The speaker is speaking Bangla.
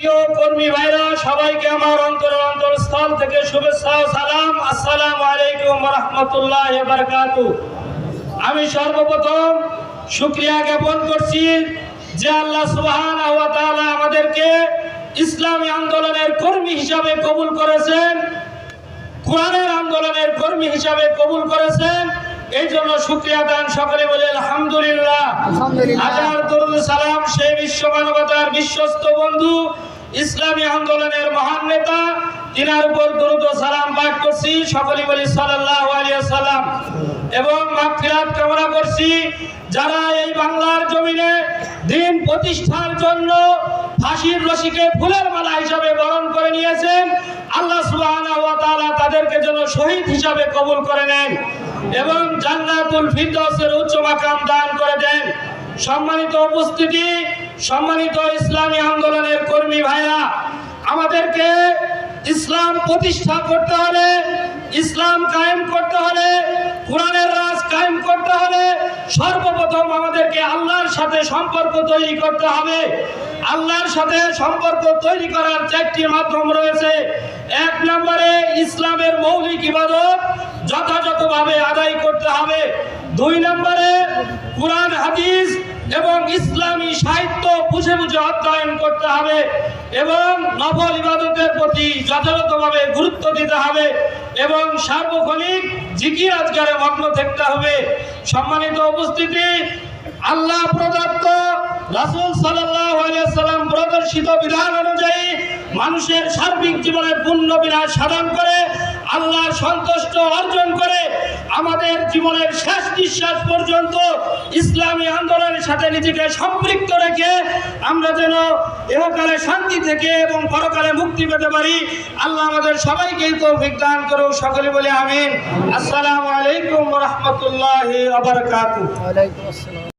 প্রিয় কর্মী ভাইরা সবাইকে আমার অন্তর অন্তরস্থল থেকে শুভেচ্ছা সালাম। আসসালামু আলাইকুম রহমতুল্লাহ বারকাতু আমি সর্বপ্রথম শুক্রিয়া জ্ঞাপন করছি যে আল্লাহ সুবহান আমাদেরকে ইসলামী আন্দোলনের কর্মী হিসাবে কবুল করেছেন কোরআনের আন্দোলনের কর্মী হিসাবে কবুল করেছেন। এই জন্য শুক্রিয়া দান সকলে বলে আলহামদুলিল্লাহ। হাজার সালাম সেই বিশ্ব মানবতার বিশ্বস্ত বন্ধু ইসলামী আন্দোলনের মহান নেতা, তিনার উপর দরুদ ও সালাম পাঠ করছি। সকলে বলি সাল্লাল্লাহু আলাইহি সাল্লাম এবং মাগফিরাত কামনা করছি, যারা এই বাংলার জমিনে দিন প্রতিষ্ঠার জন্য ফাঁসির রশিকে ফুলের মালা হিসাবে বরণ করে নিয়েছেন, আল্লাহ তাআলা তাদেরকে যেন শহীদ হিসাবে কবুল করে নেন এবং জান্নাতুল ফিরদৌসের উচ্চ মাকাম দান করে দেন। সম্মানিত উপস্থিতি, সম্মানিত ইসলামী আন্দোলনের কর্মী ভাইরা, আমাদেরকে ইসলাম প্রতিষ্ঠা করতে হলে, ইসলাম কায়েম করতে হলে, কোরআনের রাজ কায়েম করতে হলে সর্বপ্রথম আমাদেরকে আল্লাহর সাথে সম্পর্ক তৈরি করতে হবে। আল্লাহর সাথে সম্পর্ক তৈরি করার চারটি মাধ্যম রয়েছে। এক নম্বরে ইসলামের মৌলিক ইবাদত যথাযথভাবে আদায় করতে হবে। দুই নম্বরে কোরআন, হাদিস এবং ইসলামী সাহিত্য বুঝে বুঝে অধ্যয়ন করতে হবে এবং নফল ইবাদতের প্রতি যথাযথভাবে গুরুত্ব দিতে হবে এবং সার্বক্ষণিক জিকির আজগারে মগ্ন থাকতে হবে। সম্মানিত উপস্থিতি, আল্লাহ প্রদত্ত রাসূল সাল্লাম প্রদর্শিত বিধান অনুযায়ী মানুষের সার্বিক জীবনের পূর্ণ বিনাশ সাধন করে আল্লাহর সন্তুষ্ট অর্জন করে আমাদের জীবনের শেষ নিঃশ্বাস পর্যন্ত ইসলামী আন্দোলনের সাথে নিজেকে সম্পৃক্ত রেখে আমরা যেন এহকালে শান্তি থেকে এবং পরকালে মুক্তি পেতে পারি, আল্লাহ আমাদের সবাইকে তৌফিক বিজ্ঞান করুক, সকলে বলে আমিন। আসসালামু আলাইকুম রহমতুল্লাহ আসসালাম।